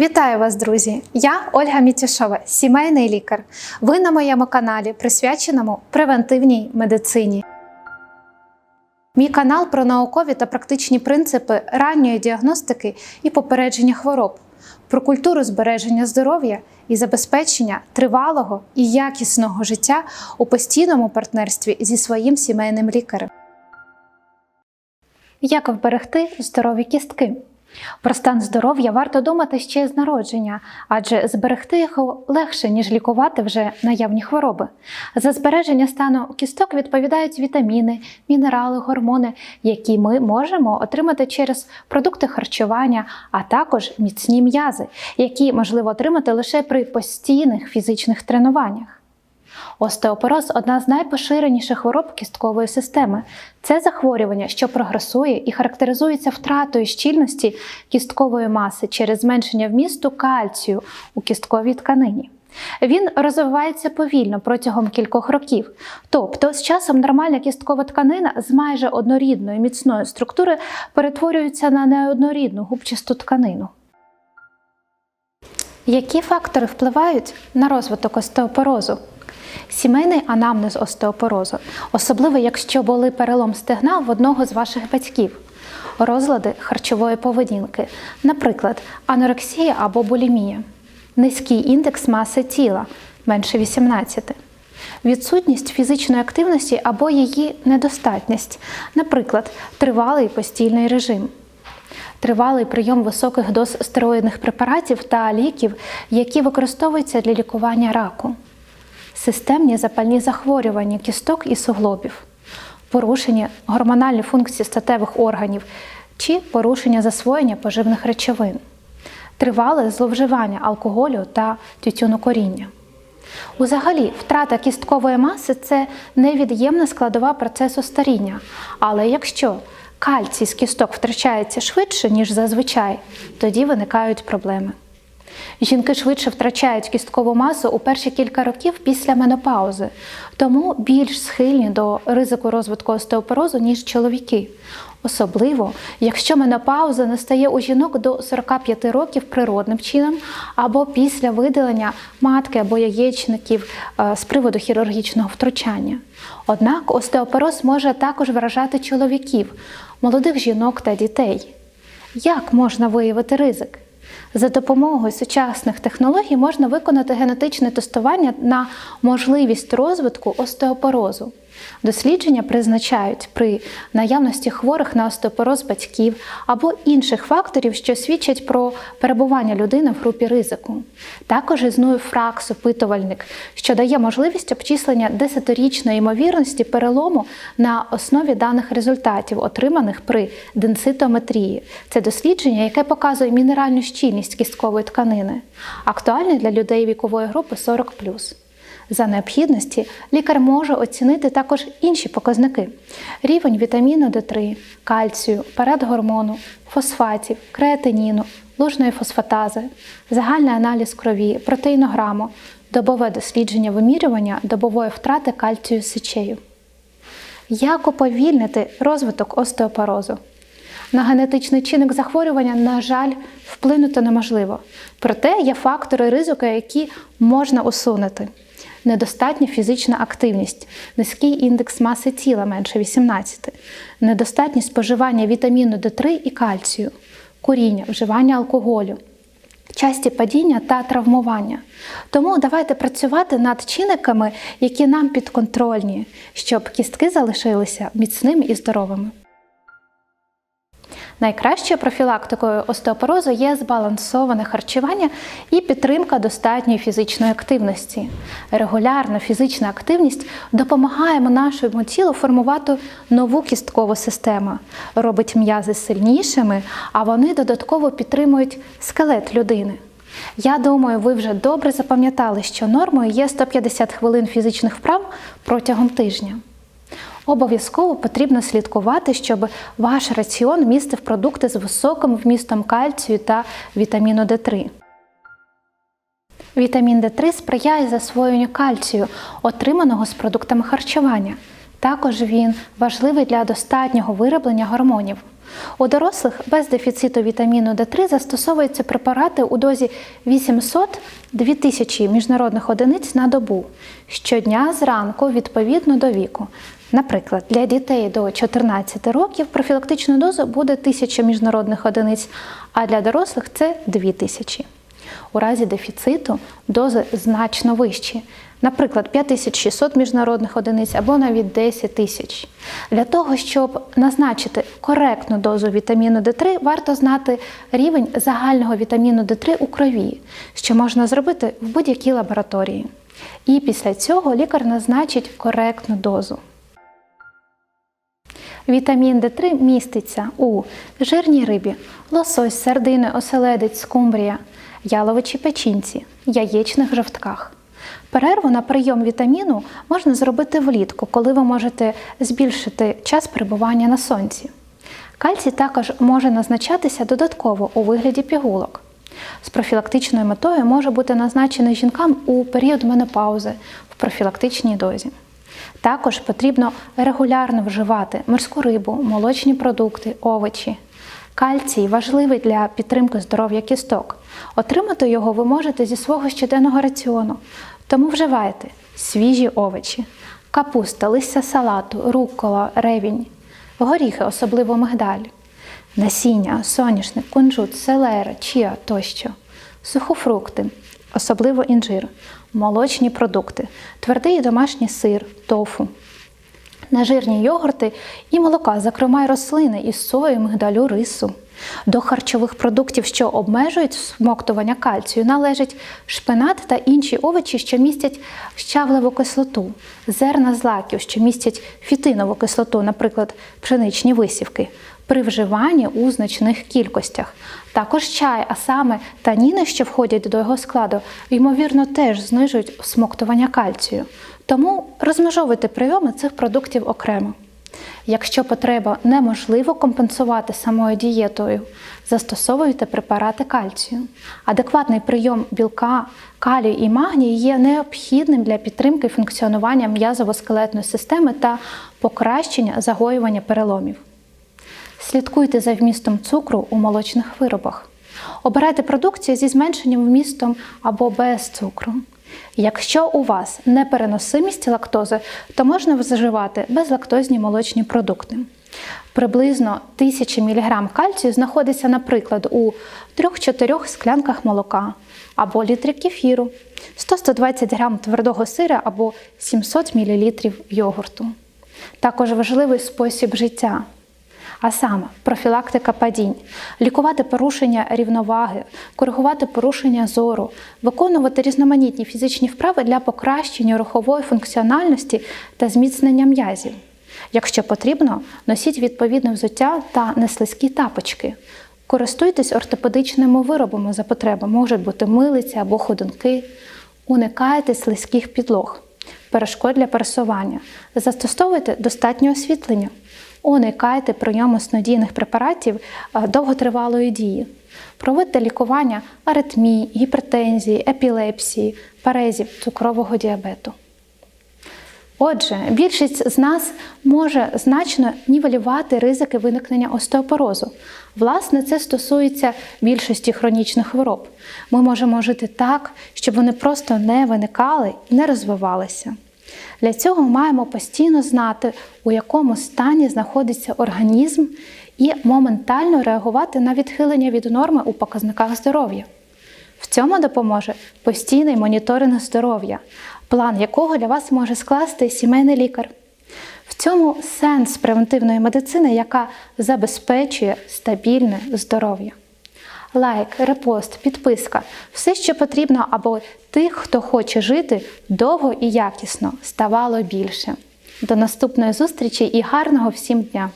Вітаю вас, друзі! Я Ольга Мітішова, сімейний лікар. Ви на моєму каналі, присвяченому превентивній медицині. Мій канал про наукові та практичні принципи ранньої діагностики і попередження хвороб, про культуру збереження здоров'я і забезпечення тривалого і якісного життя у постійному партнерстві зі своїм сімейним лікарем. Як вберегти здорові кістки? Про стан здоров'я варто думати ще з народження, адже зберегти його легше, ніж лікувати вже наявні хвороби. За збереження стану кісток відповідають вітаміни, мінерали, гормони, які ми можемо отримати через продукти харчування, а також міцні м'язи, які можливо отримати лише при постійних фізичних тренуваннях. Остеопороз одна з найпоширеніших хвороб кісткової системи. Це захворювання, що прогресує і характеризується втратою щільності кісткової маси через зменшення вмісту кальцію у кістковій тканині. Він розвивається повільно протягом кількох років. Тобто, з часом нормальна кісткова тканина з майже однорідної міцної структури перетворюється на неоднорідну губчасту тканину. Які фактори впливають на розвиток остеопорозу? Сімейний анамнез остеопорозу, особливо якщо були перелом стегна в одного з ваших батьків, розлади харчової поведінки, наприклад, анорексія або булімія, низький індекс маси тіла менше 18, відсутність фізичної активності або її недостатність, наприклад, тривалий постільний режим. Тривалий прийом високих доз стероїдних препаратів та ліків, які використовуються для лікування раку системні запальні захворювання кісток і суглобів, порушення гормональної функції статевих органів чи порушення засвоєння поживних речовин, тривале зловживання алкоголю та тютюнокоріння. Узагалі, втрата кісткової маси це невід'ємна складова процесу старіння. Але якщо кальцій з кісток втрачається швидше, ніж зазвичай, тоді виникають проблеми. Жінки швидше втрачають кісткову масу у перші кілька років після менопаузи, тому більш схильні до ризику розвитку остеопорозу, ніж чоловіки. Особливо, якщо менопауза настає у жінок до 45 років природним чином, або після видалення матки або яєчників е, з приводу хірургічного втручання. Однак остеопороз може також вражати чоловіків, молодих жінок та дітей. Як можна виявити ризик? За допомогою сучасних технологій можна виконати генетичне тестування на можливість розвитку остеопорозу. Дослідження призначають при наявності хворих на остеопороз батьків або інших факторів, що свідчать про перебування людини в групі ризику. Також існує фракс опитувальник, що дає можливість обчислення 10-річної ймовірності перелому на основі даних результатів, отриманих при денситометрії. Це дослідження, яке показує мінеральну щільність кісткової тканини, актуальне для людей вікової групи 40 за необхідності лікар може оцінити також інші показники: рівень вітаміну Д3, кальцію, парадгормону, фосфатів, креатиніну, лужної фосфатази, загальний аналіз крові, протеїнограму, добове дослідження вимірювання добової втрати кальцію сечею. Як уповільнити розвиток остеопорозу? На генетичний чинник захворювання, на жаль, вплинути неможливо. Проте є фактори ризику, які можна усунути недостатня фізична активність, низький індекс маси тіла менше 18, недостатнє споживання вітаміну Д3 і кальцію, куріння, вживання алкоголю. Часті падіння та травмування. Тому давайте працювати над чинниками, які нам підконтрольні, щоб кістки залишилися міцними і здоровими. Найкращою профілактикою остеопорозу є збалансоване харчування і підтримка достатньої фізичної активності. Регулярна фізична активність допомагає нашому тілу формувати нову кісткову систему, робить м'язи сильнішими, а вони додатково підтримують скелет людини. Я думаю, ви вже добре запам'ятали, що нормою є 150 хвилин фізичних вправ протягом тижня. Обов'язково потрібно слідкувати, щоб ваш раціон містив продукти з високим вмістом кальцію та вітаміну Д3. Вітамін Д3 сприяє засвоєнню кальцію, отриманого з продуктами харчування. Також він важливий для достатнього вироблення гормонів. У дорослих без дефіциту вітаміну Д3 застосовуються препарати у дозі 800-2000 міжнародних одиниць на добу щодня зранку відповідно до віку. Наприклад, для дітей до 14 років профілактичну дозу буде 1000 міжнародних одиниць, а для дорослих це 2000. У разі дефіциту дози значно вищі, наприклад, 5600 міжнародних одиниць або навіть 10 тисяч. Для того, щоб назначити коректну дозу вітаміну Д3, варто знати рівень загального вітаміну Д3 у крові, що можна зробити в будь-якій лабораторії. І після цього лікар назначить коректну дозу. Вітамін Д3 міститься у жирній рибі, лосось, сардини, оселедець, скумбрія, яловичій печінці, яєчних жовтках. Перерву на прийом вітаміну можна зробити влітку, коли ви можете збільшити час перебування на сонці. Кальцій також може назначатися додатково у вигляді пігулок. З профілактичною метою може бути назначений жінкам у період менопаузи в профілактичній дозі. Також потрібно регулярно вживати морську рибу, молочні продукти, овочі. Кальцій важливий для підтримки здоров'я кісток. Отримати його ви можете зі свого щоденного раціону, тому вживайте свіжі овочі, капуста, листя салату, рукола, ревінь, горіхи, особливо мигдаль, насіння, соняшник, кунжут, селера, чіа тощо, сухофрукти, особливо інжир, молочні продукти, твердий домашній сир, тофу, нежирні йогурти і молока, зокрема й рослини із сої, мигдалю, рису. До харчових продуктів, що обмежують всмоктування кальцію, належать шпинат та інші овочі, що містять щавлеву кислоту, зерна злаків, що містять фітинову кислоту, наприклад, пшеничні висівки, при вживанні у значних кількостях. Також чай, а саме таніни, що входять до його складу, ймовірно, теж знижують всмоктування кальцію. Тому розмежовуйте прийоми цих продуктів окремо. Якщо потреба неможливо компенсувати самою дієтою, застосовуйте препарати кальцію. Адекватний прийом білка, калію і магнію є необхідним для підтримки функціонування м'язово-скелетної системи та покращення загоювання переломів. Слідкуйте за вмістом цукру у молочних виробах. Обирайте продукцію зі зменшеним вмістом або без цукру. Якщо у вас непереносимість лактози, то можна вживати безлактозні молочні продукти. Приблизно 1000 мг кальцію знаходиться, наприклад, у 3-4 склянках молока або літрі кефіру, 100-120 г твердого сира або 700 мл йогурту. Також важливий спосіб життя. А саме профілактика падінь, лікувати порушення рівноваги, коригувати порушення зору, виконувати різноманітні фізичні вправи для покращення рухової функціональності та зміцнення м'язів. Якщо потрібно, носіть відповідне взуття та неслизькі тапочки. Користуйтесь ортопедичними виробами за потреби, можуть бути милиці або ходунки. Уникайте слизьких підлог, перешкод для пересування, застосовуйте достатнє освітлення. Уникайте прийому снодійних препаратів довготривалої дії. Проводьте лікування аритмії, гіпертензії, епілепсії, парезів, цукрового діабету. Отже, більшість з нас може значно нівелювати ризики виникнення остеопорозу. Власне, це стосується більшості хронічних хвороб. Ми можемо жити так, щоб вони просто не виникали і не розвивалися. Для цього маємо постійно знати, у якому стані знаходиться організм, і моментально реагувати на відхилення від норми у показниках здоров'я. В цьому допоможе постійний моніторинг здоров'я, план якого для вас може скласти сімейний лікар. В цьому сенс превентивної медицини, яка забезпечує стабільне здоров'я. Лайк, репост, підписка все, що потрібно, аби тих, хто хоче жити довго і якісно, ставало більше. До наступної зустрічі і гарного всім дня!